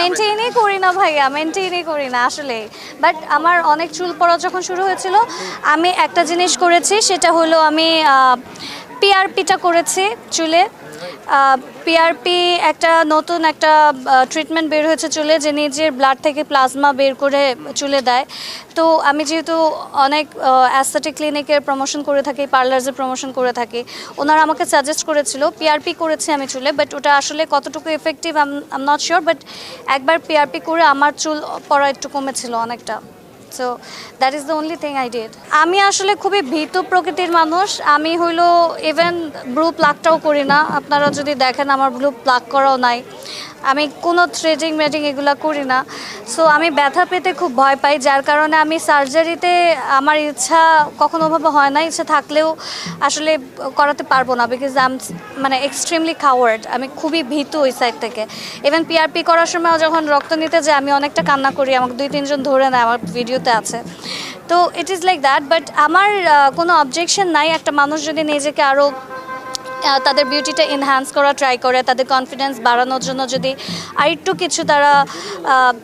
মেনটেনই করি না ভাইয়া মেনটেনই করি না আসলে। বাট আমার অনেক চুল পড়া যখন শুরু হয়েছিল আমি একটা জিনিস করেছি সেটা হলো আমি পিআরপিটা করেছি চুলে। পিআরপি একটা নতুন একটা ট্রিটমেন্ট বের হয়েছে চুলে, যে নিজের ব্লাড থেকে প্লাজমা বের করে চুলে দেয়। তো আমি যেহেতু অনেক অ্যাস্থেটিক ক্লিনিকের প্রমোশন করে থাকি পার্লার্সের প্রমোশন করে থাকি, ওনারা আমাকে সাজেস্ট করেছিল পিআরপি করেছি আমি চুলে বাট ওটা আসলে কতটুকু effective I'm not sure but একবার পিআরপি করে আমার চুল পড়া একটু কমেছিল অনেকটা। So that is the only thing I did আমি আসলে খুবই ভীত প্রকৃতির মানুষ। আমি হইল ইভেন ব্লু প্লাকটাও করি না। আপনারা যদি দেখেন আমার ব্লু প্লাক করাও নাই। আমি কোনো থ্রেডিং মেডিং এগুলো করি না। সো আমি ব্যথা পেতে খুব ভয় পাই। যার কারণে আমি সার্জারিতে আমার ইচ্ছা কখনোভাবে হয় না। ইচ্ছা থাকলেও আসলে করাতে পারব না বিকজ আম মানে এক্সট্রিমলি খাওয়ার্ড আমি খুবই ভীতু ওই সাইড থেকে। ইভেন পিআরপি করার সময় যখন রক্ত নিতে যাই আমি অনেকটা কান্না করি। আমাকে দুই, তিনজন ধরে নেয় আমার ভিডিওতে আছে। তো it is like that but আমার কোনো অবজেকশন নাই। একটা মানুষ যদি নিজেকে আরও তাদের বিউটিটা এনহ্যান্স করা ট্রাই করে, তাদের কনফিডেন্স বাড়ানোর জন্য যদি আরেকটু কিছু তারা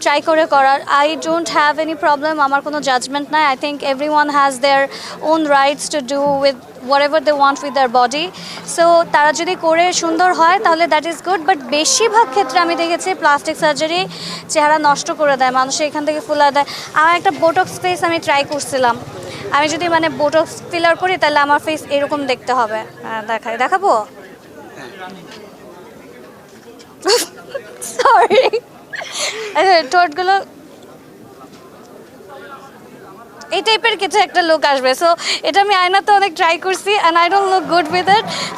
ট্রাই করে করার I don't have any problem আমার কোনো জাজমেন্ট নাই। I think everyone has their own rights to do with whatever they want with their body so তারা যদি করে সুন্দর হয়, তাহলে দ্যাট ইজ গুড বাট বেশিরভাগ ক্ষেত্রে আমি দেখেছি প্লাস্টিক সার্জারি চেহারা নষ্ট করে দেয় মানুষের এখান থেকে ফুলা দেয়। আমার একটা বোটক্স ফেস আমি ট্রাই করছিলাম। আমি যদি মানে বোটক্স ফিলার করি তাহলে আমার ফেস এরকম দেখতে হবে। হ্যাঁ, দেখাই দেখাবো? সরি ঠোঁটগুলো। এই টাইপের কিছু একটা লুক আসবে। সো এটা আমি আয়নাতে অনেক ট্রাই করছি and I don't look good with it